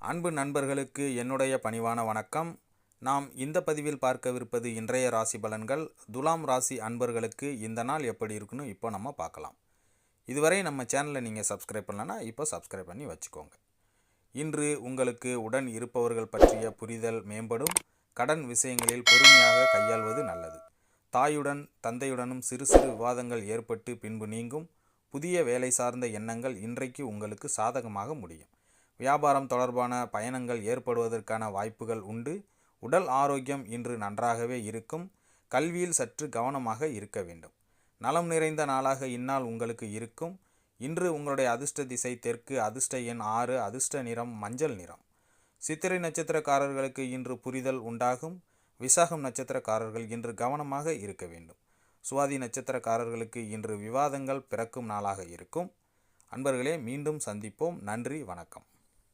அன்பு நண்பர்களுக்கு என்னுடைய பணிவான வணக்கம். நாம் இந்த பதிவில் பார்க்கவிருப்பது இன்றைய ராசி பலன்கள். துலாம் ராசி அன்பர்களுக்கு இந்த நாள் எப்படி இருக்குன்னு இப்போ நம்ம பார்க்கலாம். இதுவரை நம்ம சேனலை நீங்கள் சப்ஸ்கிரைப் பண்ணலன்னா இப்போ சப்ஸ்கிரைப் பண்ணி வச்சுக்கோங்க. இன்று உங்களுக்கு உடன் இருப்பவர்கள் பற்றிய புரிதல் மேம்படும். கடன் விஷயங்களில் பொறுமையாக கையாள்வது நல்லது. தாயுடன் தந்தையுடனும் சிறு சிறு விவாதங்கள் ஏற்பட்டு பின்பு நீங்கும். புதிய வேலை சார்ந்த எண்ணங்கள் இன்றைக்கு உங்களுக்கு சாதகமாக முடியும். வியாபாரம் தொடர்பான பயணங்கள் ஏற்படுவதற்கான வாய்ப்புகள் உண்டு. உடல் ஆரோக்கியம் இன்று நன்றாகவே இருக்கும். கல்வியில் சற்று கவனமாக இருக்க வேண்டும். நலம் நிறைந்த நாளாக இந்நாள் உங்களுக்கு இருக்கும். இன்று உங்களுடைய அதிர்ஷ்ட திசை தெற்கு அதிர்ஷ்ட எண் ஆறு அதிர்ஷ்ட நிறம் மஞ்சள் நிறம். சித்திரை நட்சத்திரக்காரர்களுக்கு இன்று புரிதல் உண்டாகும். விசாகம் நட்சத்திரக்காரர்கள் இன்று கவனமாக இருக்க வேண்டும். சுவாதி நட்சத்திரக்காரர்களுக்கு இன்று விவாதங்கள் பிறக்கும் நாளாக இருக்கும். அன்பர்களே மீண்டும் சந்திப்போம். நன்றி வணக்கம்.